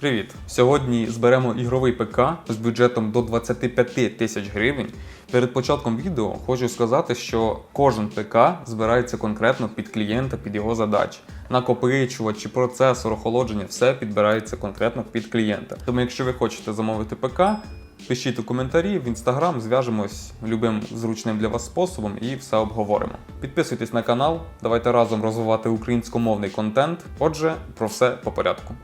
Привіт! Сьогодні зберемо ігровий ПК з бюджетом до 25 тисяч гривень. Перед початком відео хочу сказати, що кожен ПК збирається конкретно під клієнта, під його задачі. Накопичувачі, процесор, охолодження, все підбирається конкретно під клієнта. Тому, якщо ви хочете замовити ПК, пишіть у коментарі в інстаграм, зв'яжемось любим зручним для вас способом і все обговоримо. Підписуйтесь на канал, давайте разом розвивати українськомовний контент. Отже, про все по порядку.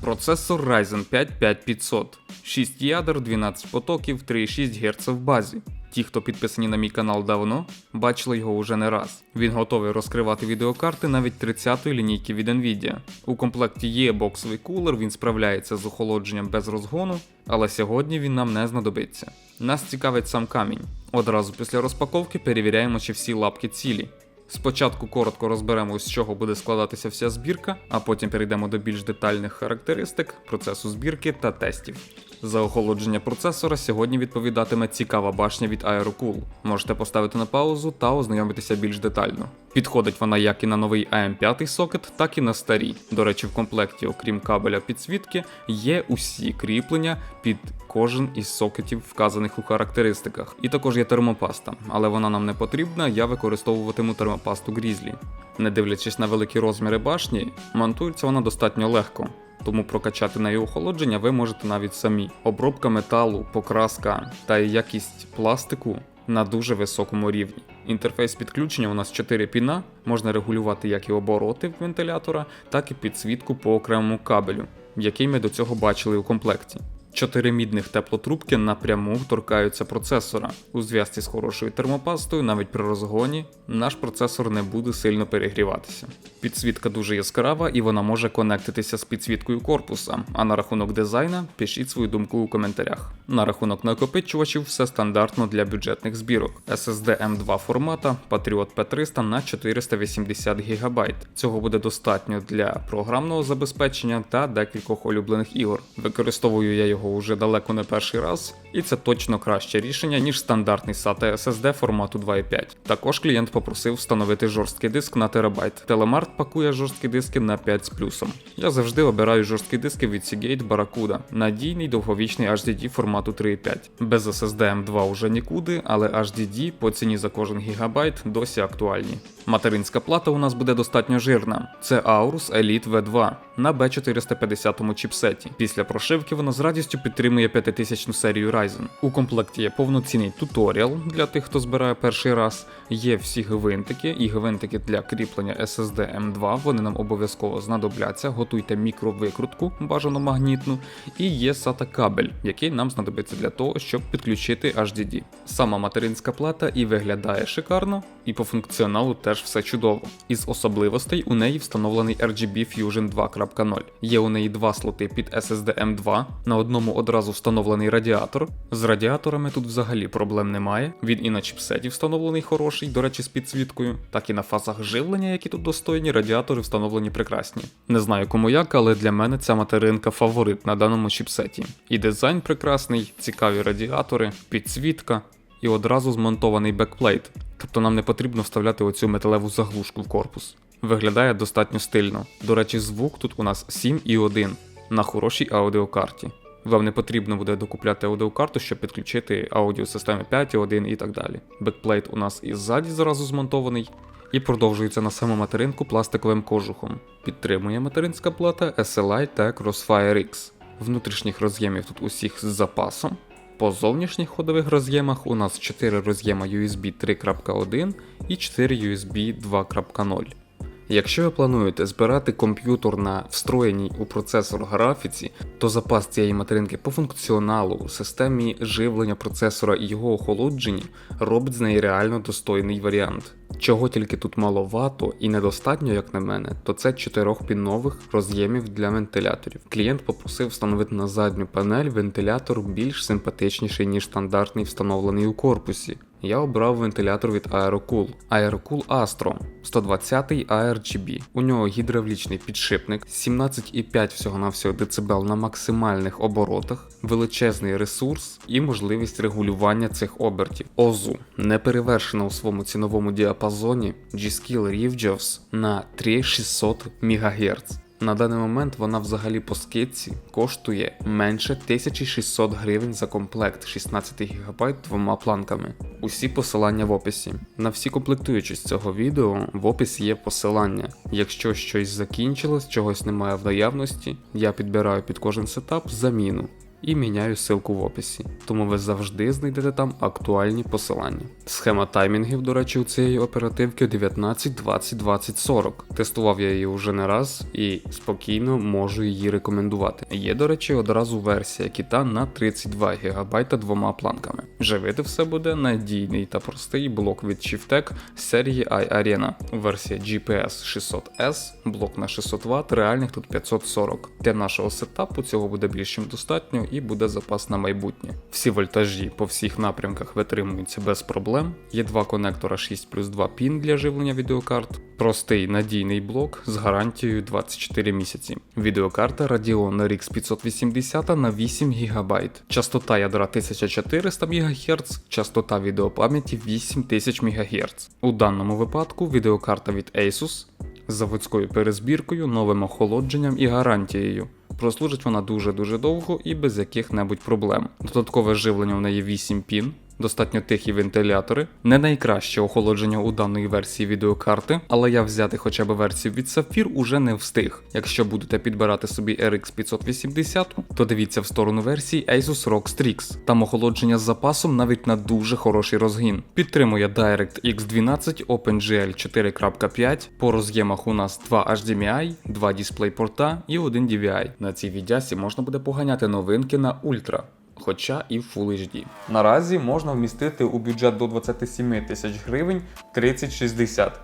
Процесор Ryzen 5 5500, 6 ядер, 12 потоків, 3,6 Гц в базі. Ті, хто підписані на мій канал давно, бачили його уже не раз. Він готовий розкривати відеокарти навіть 30-ї лінійки від Nvidia. У комплекті є боксовий кулер, він справляється з охолодженням без розгону, але сьогодні він нам не знадобиться. Нас цікавить сам камінь. Одразу після розпаковки перевіряємо, чи всі лапки цілі. Спочатку коротко розберемо, з чого буде складатися вся збірка, а потім перейдемо до більш детальних характеристик, процесу збірки та тестів. За охолодження процесора сьогодні відповідатиме цікава башня від AeroCool. Можете поставити на паузу та ознайомитися більш детально. Підходить вона як і на новий AM5 сокет, так і на старі. До речі, в комплекті, окрім кабеля підсвітки, є усі кріплення під кожен із сокетів, вказаних у характеристиках. І також є термопаста, але вона нам не потрібна, я використовуватиму термопасту Grizzly. Не дивлячись на великі розміри башні, монтується вона достатньо легко. Тому прокачати нею охолодження ви можете навіть самі. Обробка металу, покраска та якість пластику на дуже високому рівні. Інтерфейс підключення у нас 4 піна, можна регулювати як і обороти вентилятора, так і підсвітку по окремому кабелю, який ми до цього бачили у комплекті. Чотири мідних теплотрубки напряму торкаються процесора. У зв'язці з хорошою термопастою, навіть при розгоні, наш процесор не буде сильно перегріватися. Підсвітка дуже яскрава і вона може конектитися з підсвіткою корпуса. А на рахунок дизайна пишіть свою думку у коментарях. На рахунок накопичувачів все стандартно для бюджетних збірок. SSD M2 формата Patriot P300 на 480 ГБ. Цього буде достатньо для програмного забезпечення та декількох улюблених ігор. Використовую я його уже далеко не перший раз, і це точно краще рішення, ніж стандартний SATA SSD формату 2.5. Також клієнт попросив встановити жорсткий диск на терабайт. Телемарт пакує жорсткі диски на 5 з плюсом. Я завжди обираю жорсткі диски від Seagate Barracuda, надійний довговічний HDD формату 3.5. Без SSD M2 уже нікуди, але HDD по ціні за кожен гігабайт досі актуальні. Материнська плата у нас буде достатньо жирна. Це Aorus Elite V2 на B450 чіпсеті. Після прошивки вона з радістю підтримує 5000 серію Ryzen. У комплекті є повноцінний туторіал для тих, хто збирає перший раз. Є всі гвинтики і гвинтики для кріплення SSD M2. Вони нам обов'язково знадобляться. Готуйте мікровикрутку, бажано магнітну, і є SATA кабель, який нам знадобиться для того, щоб підключити HDD. Сама материнська плата і виглядає шикарно, і по функціоналу теж все чудово. Із особливостей у неї встановлений RGB Fusion 2.0. Є у неї два слоти під SSD M2, на одному одразу встановлений радіатор. З радіаторами тут взагалі проблем немає. Він і на чіпсеті встановлений хороший, до речі, з підсвіткою, так і на фазах живлення, які тут достойні, радіатори встановлені прекрасні. Не знаю кому як, але для мене ця материнка фаворит на даному чіпсеті. І дизайн прекрасний, цікаві радіатори, підсвітка і одразу змонтований бекплейт. Тобто нам не потрібно вставляти оцю металеву заглушку в корпус. Виглядає достатньо стильно. До речі, звук тут у нас 7,1 на хорошій аудіокарті. Вам не потрібно буде докупляти аудіокарту, щоб підключити аудіосистеми 5.1 і так далі. Бекплейт у нас і ззаді зразу змонтований, і продовжується на саму материнку пластиковим кожухом. Підтримує материнська плата SLI та Crossfire X. Внутрішніх роз'ємів тут усіх з запасом. По зовнішніх ходових роз'ємах у нас 4 роз'єма USB 3.1 і 4 USB 2.0. Якщо ви плануєте збирати комп'ютер на встроєній у процесор графіці, то запас цієї материнки по функціоналу, у системі живлення процесора і його охолодженні робить з неї реально достойний варіант. Чого тільки тут маловато і недостатньо, як на мене, то це чотирьохпінових роз'ємів для вентиляторів. Клієнт попросив встановити на задню панель вентилятор більш симпатичніший, ніж стандартний встановлений у корпусі. Я обрав вентилятор від AeroCool. AeroCool Astro 120 ARGB. У нього гідравлічний підшипник, 17,5 всього-навсього дБ на максимальних оборотах, величезний ресурс і можливість регулювання цих обертів. OZU не перевершена у своєму ціновому діапазоні G-Skill ReefJaws на 3600 МГц. На даний момент вона взагалі по скидці коштує менше 1600 гривень за комплект 16 ГБ двома планками. Усі посилання в описі. На всі комплектуючі з цього відео в описі є посилання. Якщо щось закінчилось, чогось немає в наявності, я підбираю під кожен сетап заміну і міняю ссылку в описі. Тому ви завжди знайдете там актуальні посилання. Схема таймінгів, до речі, у цієї оперативки 19, 20, 20, 40. Тестував я її вже не раз і спокійно можу її рекомендувати. Є, до речі, одразу версія кіта на 32 ГБ двома планками. Живити все буде надійний та простий блок від Chieftec серії iArena. Версія GPS 600S, блок на 600 Вт, реальних тут 540. Для нашого сетапу цього буде більш чим достатньо і буде запас на майбутнє. Всі вольтажі по всіх напрямках витримуються без проблем. Є два конектора 6 плюс 2 пін для живлення відеокарт. Простий надійний блок з гарантією 24 місяці. Відеокарта Radeon RX 580 на 8 ГБ. Частота ядра 1400 МГц, частота відеопам'яті 8000 МГц. У даному випадку відеокарта від Asus з заводською перезбіркою, новим охолодженням і гарантією. Прослужить вона дуже-дуже довго і без яких-небудь проблем. Додаткове живлення в неї 8 пін. Достатньо тихі вентилятори, не найкраще охолодження у даної версії відеокарти, але я взяти хоча б версію від Sapphire уже не встиг. Якщо будете підбирати собі RX 580, то дивіться в сторону версії Asus ROG Strix. Там охолодження з запасом навіть на дуже хороший розгін. Підтримує DirectX 12, OpenGL 4.5. По роз'ємах у нас 2 HDMI, 2 DisplayPorta і 1 DVI. На цій відясі можна буде поганяти новинки на Ultra хоча і в Full HD. Наразі можна вмістити у бюджет до 27 тисяч гривень 3060.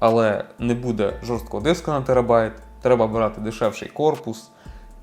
Але не буде жорсткого диска на терабайт, треба брати дешевший корпус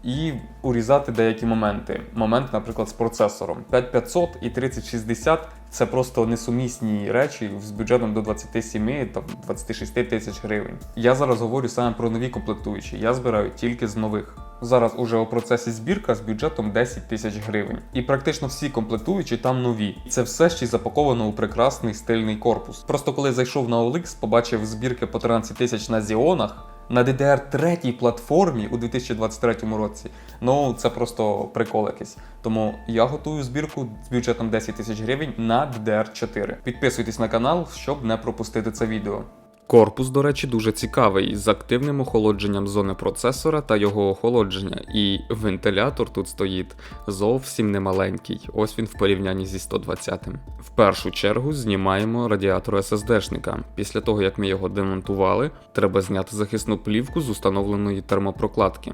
і урізати деякі моменти. Момент, наприклад, з процесором. 5500 і 3060 це просто несумісні речі з бюджетом до 27 та 26 тисяч гривень. Я зараз говорю саме про нові комплектуючі. Я збираю тільки з нових. Зараз уже у процесі збірка з бюджетом 10 тисяч гривень. І практично всі комплектуючі там нові. Це все ще запаковано у прекрасний стильний корпус. Просто коли зайшов на OLX, побачив збірки по 13 тисяч на Зіонах. На DDR3 платформі у 2023 році. Ну це просто прикол якийсь. Тому я готую збірку з бюджетом 10 тисяч гривень на DDR4. Підписуйтесь на канал, щоб не пропустити це відео. Корпус, до речі, дуже цікавий з активним охолодженням зони процесора та його охолодження. І вентилятор тут стоїть зовсім немаленький. Ось він в порівнянні зі 120-м. В першу чергу знімаємо радіатор SSD-шника. Після того, як ми його демонтували, треба зняти захисну плівку з установленої термопрокладки.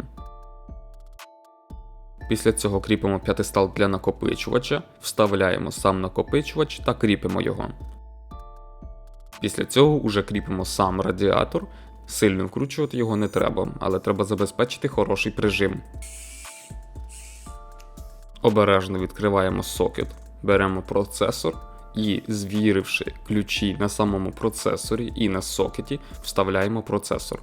Після цього кріпимо п'ятистал для накопичувача, вставляємо сам накопичувач та кріпимо його. Після цього уже кріпимо сам радіатор. Сильно вкручувати його не треба, але треба забезпечити хороший прижим. Обережно відкриваємо сокет, беремо процесор і, звіривши ключі на самому процесорі і на сокеті, вставляємо процесор.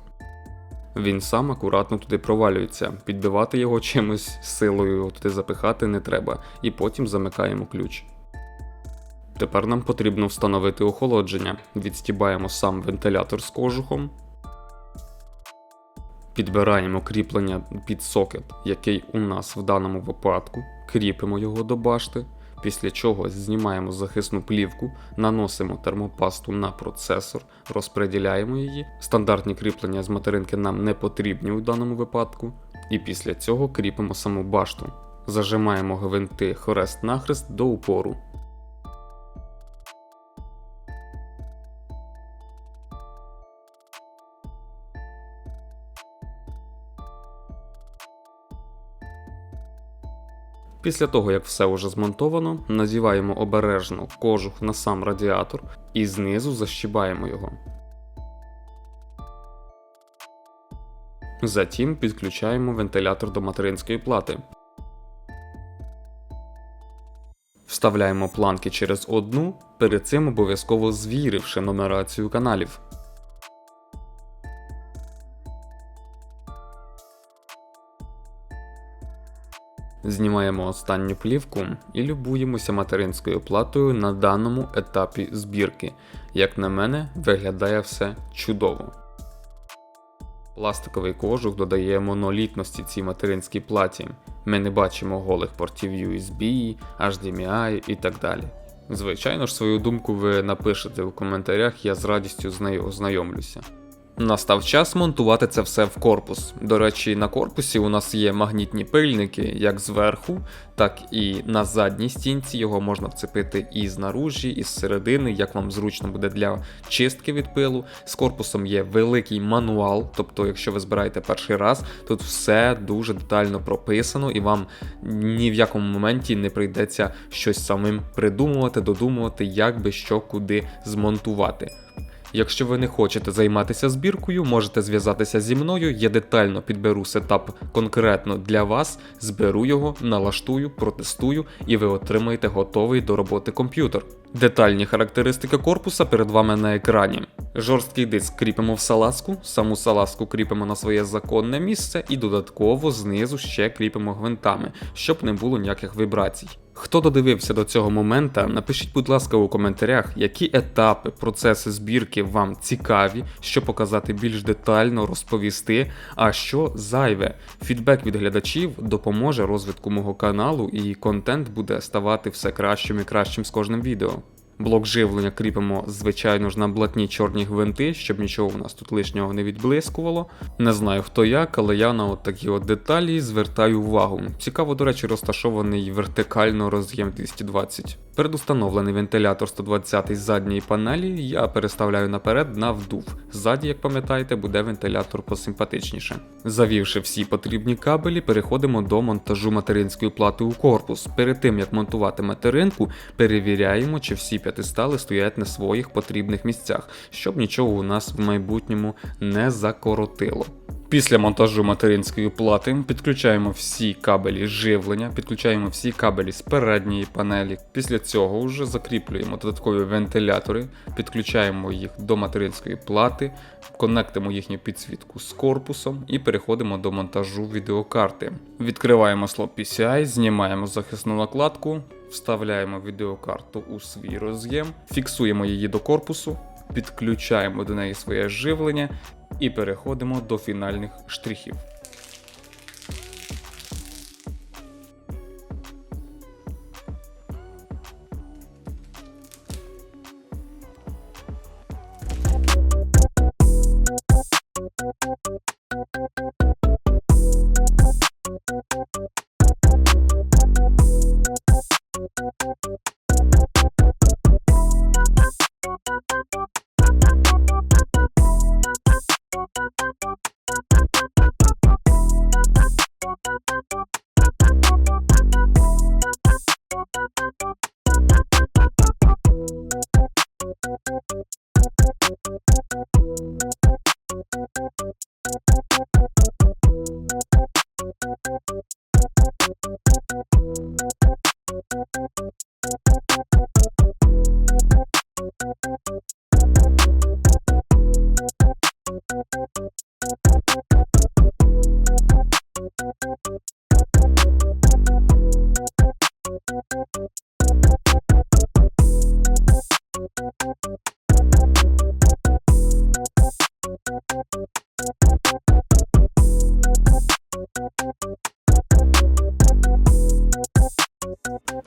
Він сам акуратно туди провалюється, підбивати його чимось силою туди запихати не треба, і потім замикаємо ключ. Тепер нам потрібно встановити охолодження. Відстібаємо сам вентилятор з кожухом. Підбираємо кріплення під сокет, який у нас в даному випадку, кріпимо його до башти, після чого знімаємо захисну плівку, наносимо термопасту на процесор, розподіляємо її. Стандартні кріплення з материнки нам не потрібні у даному випадку. І після цього кріпимо саму башту. Зажимаємо гвинти хрест-нахрест до упору. Після того, як все вже змонтовано, надіваємо обережно кожух на сам радіатор і знизу защібаємо його. Затім підключаємо вентилятор до материнської плати. Вставляємо планки через одну, перед цим обов'язково звіривши нумерацію каналів. Знімаємо останню плівку і любуємося материнською платою на даному етапі збірки. Як на мене, виглядає все чудово. Пластиковий кожух додає монолітності цій материнській платі. Ми не бачимо голих портів USB, HDMI і так далі. Звичайно ж, свою думку ви напишете у коментарях, я з радістю з нею ознайомлюся. Настав час монтувати це все в корпус. До речі, на корпусі у нас є магнітні пильники як зверху, так і на задній стінці. Його можна вцепити і знаружі, і зсередини, як вам зручно буде для чистки від пилу. З корпусом є великий мануал, тобто, якщо ви збираєте перший раз, тут все дуже детально прописано, і вам ні в якому моменті не прийдеться щось самим придумувати, додумувати, як би що куди змонтувати. Якщо ви не хочете займатися збіркою, можете зв'язатися зі мною. Я детально підберу сетап конкретно для вас, зберу його, налаштую, протестую, і ви отримаєте готовий до роботи комп'ютер. Детальні характеристики корпуса перед вами на екрані. Жорсткий диск кріпимо в салазку, саму салазку кріпимо на своє законне місце і додатково знизу ще кріпимо гвинтами, щоб не було ніяких вібрацій. Хто додивився до цього момента, напишіть, будь ласка, у коментарях, які етапи, процеси збірки вам цікаві, що показати більш детально розповісти, а що зайве. Фідбек від глядачів допоможе розвитку мого каналу, і контент буде ставати все кращим і кращим з кожним відео. Блок живлення кріпимо, звичайно ж, на блатні чорні гвинти, щоб нічого у нас тут лишнього не відблискувало. Не знаю хто як, але я на от такі от деталі звертаю увагу. Цікаво, до речі, розташований вертикально роз'єм 220. Передустановлений вентилятор 120 з задньої панелі я переставляю наперед на вдув. Ззаді, як пам'ятаєте, буде вентилятор посимпатичніше. Завівши всі потрібні кабелі, переходимо до монтажу материнської плати у корпус. Перед тим як монтувати материнку, перевіряємо, чи всі п'ятистали стоять на своїх потрібних місцях, щоб нічого у нас в майбутньому не закоротило. Після монтажу материнської плати підключаємо всі кабелі живлення, підключаємо всі кабелі з передньої панелі. Після цього вже закріплюємо додаткові вентилятори, підключаємо їх до материнської плати, конектимо їхню підсвітку з корпусом і переходимо до монтажу відеокарти. Відкриваємо слот PCI, знімаємо захисну накладку, вставляємо відеокарту у свій роз'єм, фіксуємо її до корпусу, підключаємо до неї своє живлення і переходимо до фінальних штрихів.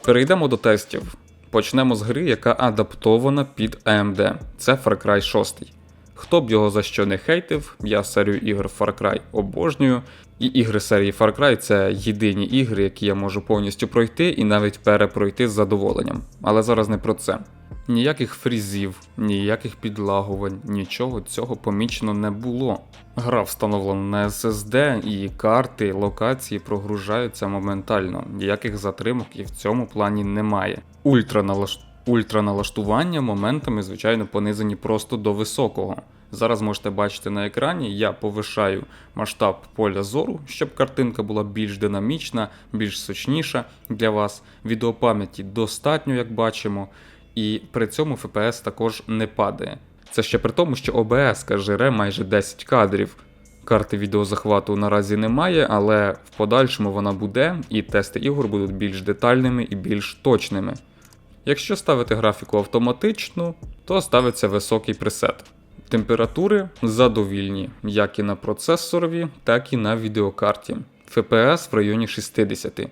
Перейдемо до тестів. Почнемо з гри, яка адаптована під AMD. Це Far Cry 6. Хто б його за що не хейтив, я серію ігор Far Cry обожнюю. І ігри серії Far Cry це єдині ігри, які я можу повністю пройти і навіть перепройти з задоволенням. Але зараз не про це. Ніяких фрізів, ніяких підлагувань, нічого цього помічено не було. Гра встановлена на SSD і карти, локації прогружаються моментально, ніяких затримок і в цьому плані немає. Ультраналаш... Ультраналаштування моментами, звичайно, понизані просто до високого. Зараз можете бачити на екрані, я повишаю масштаб поля зору, щоб картинка була більш динамічна, більш сочніша для вас. Відеопам'яті достатньо, як бачимо, і при цьому FPS також не падає. Це ще при тому, що OBS жере майже 10 кадрів. Карти відеозахвату наразі немає, але в подальшому вона буде, і тести ігор будуть більш детальними і більш точними. Якщо ставити графіку автоматичну, то ставиться високий пресет. Температури задовільні, як і на процесорові, так і на відеокарті. FPS в районі 60.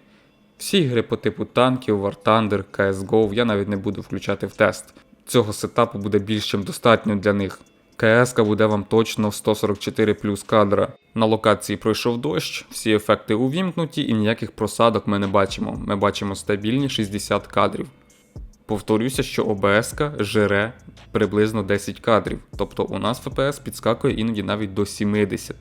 Всі ігри по типу танків, War Thunder, CSGO я навіть не буду включати в тест. Цього сетапу буде більш чим достатньо для них. КС буде вам точно в 144 плюс кадра. На локації пройшов дощ, всі ефекти увімкнуті і ніяких просадок ми не бачимо. Ми бачимо стабільні 60 кадрів. Повторюся, що ОБС жере приблизно 10 кадрів, тобто у нас FPS підскакує іноді навіть до 70.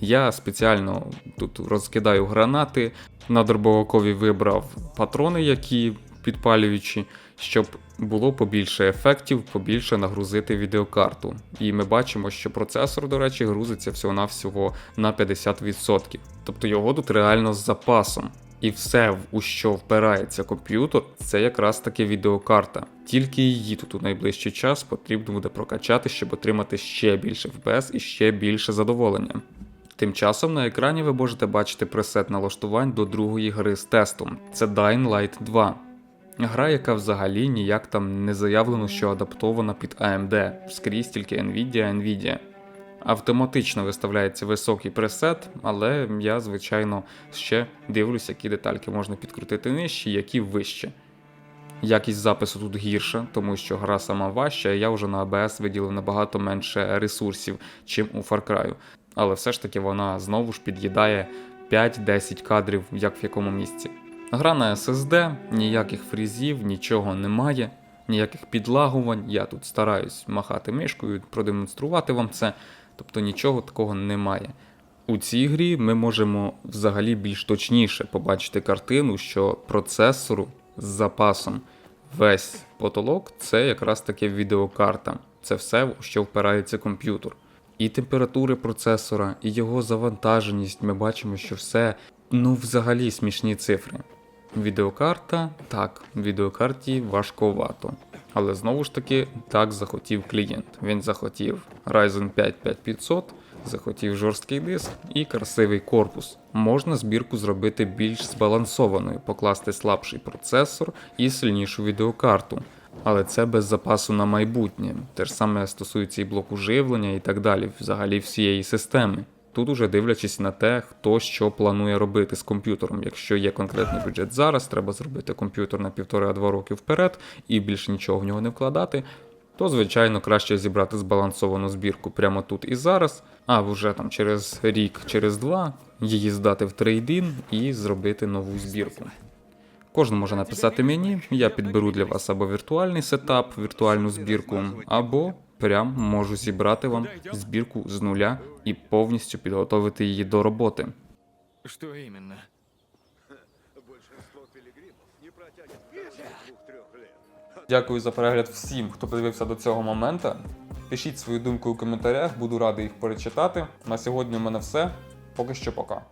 Я спеціально тут розкидаю гранати, на дробовикові вибрав патрони, які підпалюючі, щоб було побільше ефектів, побільше нагрузити відеокарту. І ми бачимо, що процесор, до речі, грузиться всього-навсього на 50%. Тобто його тут реально з запасом. І все, у що впирається комп'ютер, це якраз таки відеокарта. Тільки її тут у найближчий час потрібно буде прокачати, щоб отримати ще більше FPS і ще більше задоволення. Тим часом на екрані ви можете бачити пресет налаштувань до другої гри з тестом. Це Dying Light 2. Гра, яка взагалі ніяк там не заявлено, що адаптована під AMD, скрізь тільки Nvidia, Nvidia. Автоматично виставляється високий пресет, але я, звичайно, ще дивлюсь, які детальки можна підкрутити нижче, які вище. Якість запису тут гірша, тому що гра сама важча, і я вже на ABS виділив набагато менше ресурсів, чим у Far Cry. Але все ж таки вона знову ж під'їдає 5-10 кадрів, як в якому місці. Гра на SSD, ніяких фрізів, нічого немає, ніяких підлагувань. Я тут стараюсь махати мишкою, продемонструвати вам це, тобто нічого такого немає. У цій грі ми можемо взагалі більш точніше побачити картину, що процесору з запасом весь потолок це якраз таки відеокарта. Це все, в що впирається комп'ютер. І температури процесора, і його завантаженість, ми бачимо, що все ну взагалі смішні цифри. Відеокарта, так, відеокарті важковато. Але знову ж таки, так захотів клієнт. Він захотів Ryzen 5 5500, захотів жорсткий диск і красивий корпус. Можна збірку зробити більш збалансованою, покласти слабший процесор і сильнішу відеокарту. Але це без запасу на майбутнє. Те ж саме стосується і блоку живлення і так далі, взагалі всієї системи. Тут уже дивлячись на те, хто що планує робити з комп'ютером. Якщо є конкретний бюджет зараз, треба зробити комп'ютер на півтори-два роки вперед і більше нічого в нього не вкладати, то звичайно краще зібрати збалансовану збірку прямо тут і зараз, а вже там через рік, через два її здати в трейдин і зробити нову збірку. Кожен може написати мені, я підберу для вас або віртуальний сетап, віртуальну збірку, або прям можу зібрати вам збірку з нуля і повністю підготовити її до роботи. Що іменно? Дякую за перегляд всім, хто подивився до цього моменту. Пишіть свою думку у коментарях, буду радий їх перечитати. На сьогодні у мене все. Поки що пока.